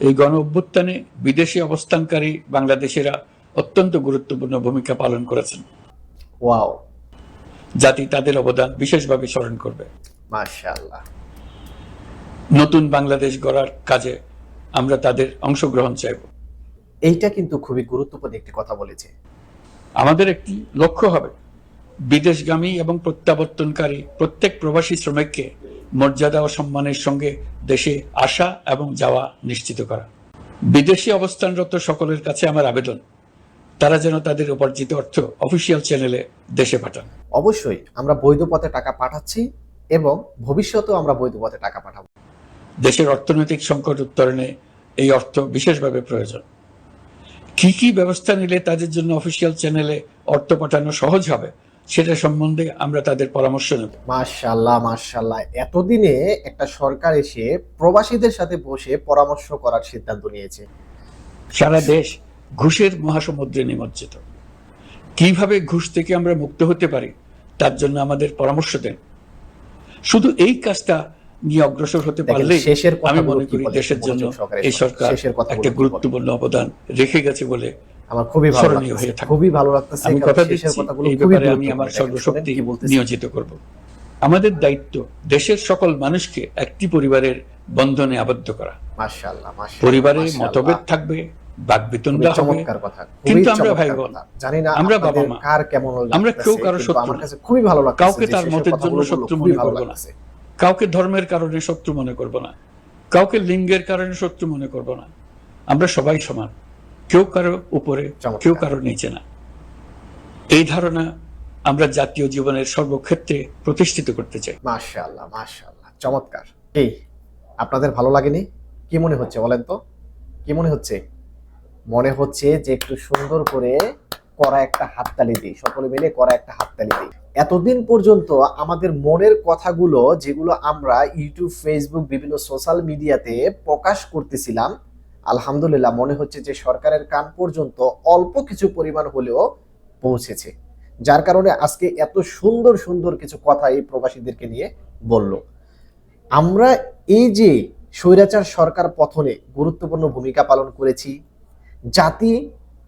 এই গণ অভ্যুত্থানে বিদেশি অবস্থানকারী বাংলাদেশিরা অত্যন্ত গুরুত্বপূর্ণ ভূমিকা পালন করেছেন। ওয়াও। জাতি তাদের অবদান বিশেষভাবে স্মরণ করবে। মাশাআল্লাহ। নতুন বাংলাদেশ গড়ার কাজে আমরা তাদের অংশগ্রহণ চাইব। এইটা কিন্তু খুবই গুরুত্বপূর্ণ একটি কথা বলেছে। আমাদের একটি লক্ষ্য হবে। বিদেশগামী এবং প্রত্যাবর্তনকারী প্রত্যেক প্রবাসী শ্রমিককে মর্যাদা ও সম্মানের সঙ্গে দেশে আসা এবং যাওয়া নিশ্চিত করা। বিদেশি অবস্থানরত সকলের কাছে আমার আবেদন। তারা যেন তাদের উপার্জিত অর্থ অফিসিয়াল চ্যানেলে দেশে পাঠান। অবশ্যই আমরা বৈধ পথে টাকা পাঠাচ্ছি এবং ভবিষ্যতেও আমরা বৈধ পথে টাকা পাঠাবো। দেশের অর্থনৈতিক সংকট উত্তরণে এই অর্থ বিশেষভাবে প্রয়োজন। কি কি ব্যবস্থা নিলে তাদের জন্য অফিসিয়াল চ্যানেলে অর্থ পাঠানো সহজ হবে? সেটা সম্বন্ধে আমরা তাদের পরামর্শ নেব। মাশাল্লাহ মাশাল্লাহ এতদিনে একটা সরকার এসে প্রবাসীদের সাথে বসে পরামর্শ করার সিদ্ধান্ত নিয়েছে। সারা দেশ ঘুষের মহাসমুদ্রে নিমজ্জিত। কীভাবে ঘুষ থেকে আমরা মুক্ত হতে পারি তার জন্য আমাদের পরামর্শ দেন। শুধু এই কাজটা নিয়ে অগ্রসর হতে পারলে আমি মনে করি দেশের জন্য এই সরকার একটা গুরুত্বপূর্ণ অবদান রেখে গেছে বলে আমার খুবই ভালো। খুবই ভালো লাগতেছে আমি কথা দিচ্ছি এই ব্যাপারে আমি আমার সর্বশক্তি। নিয়োজিত করব। আমাদের দায়িত্ব দেশের সকল মানুষকে একটি পরিবারের বন্ধনে আবদ্ধ করা। মাশাআল্লাহ পরিবারে মতভেদ থাকবে বাক হবে। চমৎকার কথা খুবই কিন্তু আমরা ভাই বোন, জানি না আমরা বাবা মা, কার কেমন আমরা কেউ কারও শত্রু আমার কাছে খুবই ভালো লাগছে কাউকে তার মতের জন্য শত্রু মনে করব না। কাউকে ধর্মের কারণে শত্রু মনে করব না। কাউকে লিঙ্গের কারণে শত্রু মনে করব না। আমরা সবাই সমান। কেউ কারও উপরে। কেউ কারও নিচে না। এই ধারণা আমরা জাতীয় জীবনের সর্বক্ষেত্রে প্রতিষ্ঠিত করতে চাই। মাশাআল্লাহ মাশাআল্লাহ চমৎকার। এই আপনাদের ভালো লাগেনি? কি মনে হচ্ছে বলেন তো? কি মনে হচ্ছে? মনে হচ্ছে যে একটু সুন্দর করে করা একটা হাততালি দিই সকলে মিলে করা একটা হাততালি দিই। এতদিন পর্যন্ত আমাদের মনের কথাগুলো যেগুলো আমরা ইউটিউব ফেসবুক বিভিন্ন সোশ্যাল মিডিয়াতে প্রকাশ করতেছিলাম আলহামদুলিল্লাহ মনে হচ্ছে যে সরকারের কান পর্যন্ত অল্প কিছু পরিমাণ হলেও পৌঁছেছে। যার কারণে আজকে এত সুন্দর সুন্দর কিছু কথা এই প্রবাসীদেরকে নিয়ে বলল। আমরা এই যে স্বৈরাচার সরকার পথনে গুরুত্বপূর্ণ ভূমিকা পালন করেছি, জাতি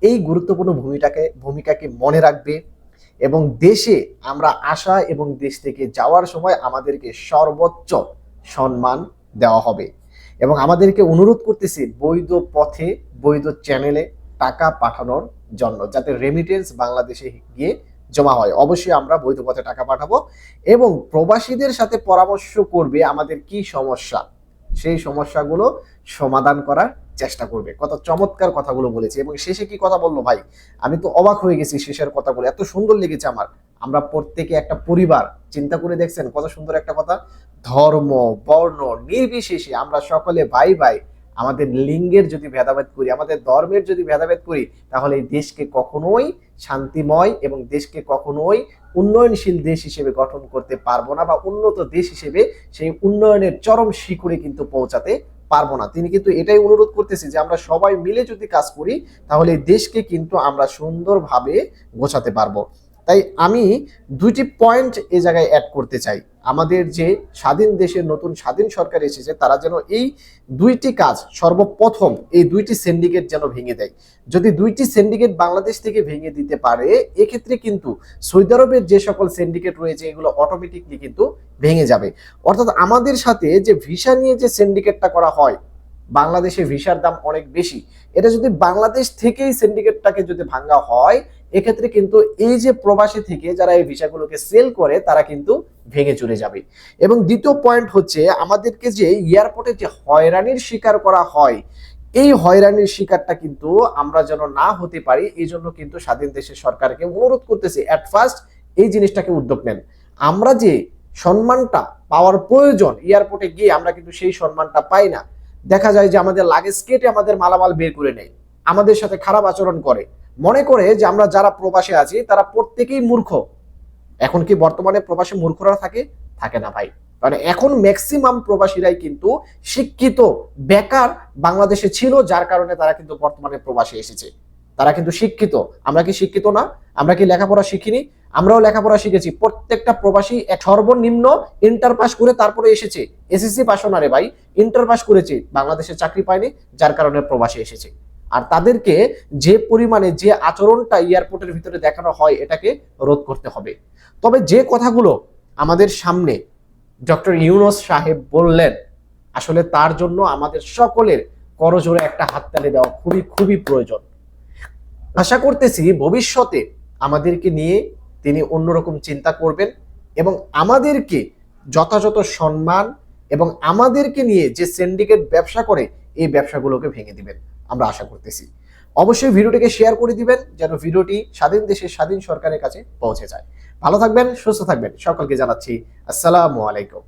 এই গুরুত্বপূর্ণ ভূমিটাকে, ভূমিকাকে মনে রাখবে এবং দেশে আমরা আসা এবং দেশ থেকে যাওয়ার সময় আমাদেরকে সর্বোচ্চ সম্মান দেওয়া হবে। এবং আমাদেরকে অনুরোধ করতেছি বৈধ পথে, বৈধ চ্যানেলে টাকা পাঠানোর জন্য যাতে রেমিটেন্স বাংলাদেশে গিয়ে জমা হয়। অবশ্যই আমরা বৈধ পথে টাকা পাঠাবো এবং প্রবাসীদের সাথে পরামর্শ করবে আমাদের কি সমস্যা। সেই সমস্যাগুলো সমাধান করার চেষ্টা করবে। কত চমৎকার কথাগুলো বলেছে এবং শেষে কি কথা বলল ভাই? আমি তো অবাক হয়ে গেছি শেষের কথাগুলো। এত সুন্দর লেগেছে আমার। আমরা প্রত্যেকে একটা পরিবার। চিন্তা করে দেখছেন কত সুন্দর একটা কথা? ধর্ম, বর্ণ, নির্বিশেষে আমরা সকলে ভাই ভাই আমাদের লিঙ্গের যদি ভেদাভেদ করি, আমাদের ধর্মের যদি ভেদাভেদ করি, তাহলে এই দেশকে কখনোই শান্তিময় এবং দেশকে কখনোই উন্নয়নশীল দেশ হিসেবে গঠন করতে পারব না বা উন্নত দেশ হিসেবে সেই উন্নয়নের চরম শিখরে কিন্তু পৌঁছাতে পারব না। তিনি কিন্তু এটাই অনুরোধ করতেছি যে আমরা সবাই মিলে যদি কাজ করি, তাহলে দেশকে কিন্তু আমরা সুন্দরভাবে গোছাতে পারব। তাই আমি দুইটি পয়েন্ট এ জায়গায় অ্যাড করতে চাই। আমাদের যে স্বাধীন দেশের নতুন স্বাধীন সরকার এসেছে, তারা যেন এই দুইটি কাজ সর্বপ্রথম এই দুইটি সিন্ডিকেট যেন ভেঙে দেয়। যদি দুইটি সিন্ডিকেট বাংলাদেশ থেকে ভেঙে দিতে পারে, এক্ষেত্রে কিন্তু সৌদি আরবের যে সকল সিন্ডিকেট রয়েছে, এগুলো অটোমেটিকলি কিন্তু ভেঙে যাবে। অর্থাৎ আমাদের সাথে যে ভিসা নিয়ে যে সিন্ডিকেটটা করা হয়, বাংলাদেশে ভিসার দাম অনেক বেশি। এটা যদি বাংলাদেশ থেকেই সিন্ডিকেটটাকে যদি ভাঙা হয় এক্ষেত্রে কিন্তু এই যে প্রবাসী থেকে যারা এই ভিসাগুলোকে সেল করে, তারা কিন্তু ভেঙে চলে যাবে। এবং দ্বিতীয় পয়েন্ট হচ্ছে, আমাদেরকে যে এয়ারপোর্টে যে হয়রানির শিকার করা হয়, এই হয়রানির শিকারটা কিন্তু আমরা যেন না হতে পারি এই জন্য কিন্তু স্বাধীন দেশের সরকারকে অনুরোধ করতেছি অ্যাট ফার্স্ট এই জিনিসটাকে উদ্যোগ নেন। আমরা যে সম্মানটা পাওয়ার প্রয়োজন এয়ারপোর্টে গিয়ে, আমরা কিন্তু সেই সম্মানটা পাই না। দেখা যায় যে আমাদের লাগেজ কেটে আমাদের মালামাল বের করে নেয়, আমাদের সাথে খারাপ আচরণ করে। মনে করে যে আমরা যারা প্রবাসে আছি, তারা প্রত্যেকেই মূর্খ। এখন কি বর্তমানে প্রবাসী মূর্খরা থাকে? থাকে না ভাই। মানে এখন ম্যাক্সিমাম প্রবাসীরাই কিন্তু শিক্ষিত, বেকার বাংলাদেশে ছিল, যার কারণে তারা কিন্তু বর্তমানে প্রবাসে এসেছে। তারা কিন্তু শিক্ষিত। আমরা কি শিক্ষিত না? আমরা কি লেখাপড়া শিখিনি? আমরাও লেখাপড়া শিখেছি। প্রত্যেকটা প্রবাসী এক সর্বনিম্ন ইন্টার পাস করে তারপরে এসেছে। এসএসসি পাসও না রে ভাই। ইন্টার পাস করেছে। বাংলাদেশে চাকরি পায়নি, যার কারণে প্রবাসী এসেছে। আর তাদেরকে যে পরিমাণে যে আচরণটা এয়ারপোর্টের ভিতরে দেখানো হয়, এটাকে রোধ করতে হবে। তবে যে কথাগুলো আমাদের সামনে ডক্টর ইউনুস সাহেব বললেন, আসলে তার জন্য আমাদের সকলের করজোরে একটা হাততালি দেওয়া খুবই খুবই প্রয়োজন। আশা করতেছি ভবিষ্যতে আমাদেরকে নিয়ে তিনি অন্যরকম চিন্তা করবেন এবং আমাদেরকে যথাযথ সম্মান এবং আমাদেরকে নিয়ে যে সিন্ডিকেট ব্যবসা করে, এই ব্যবসাগুলোকে ভেঙে দিবেন। আমরা আশা করতেছি। অবশ্যই ভিডিওটিকে শেয়ার করে দিবেন, যেন ভিডিওটি স্বাধীন দেশের স্বাধীন সরকারের কাছে পৌঁছে যায়। ভালো থাকবেন, সুস্থ থাকবেন, সকলকে জানাচ্ছি, আসসালামু আলাইকুম।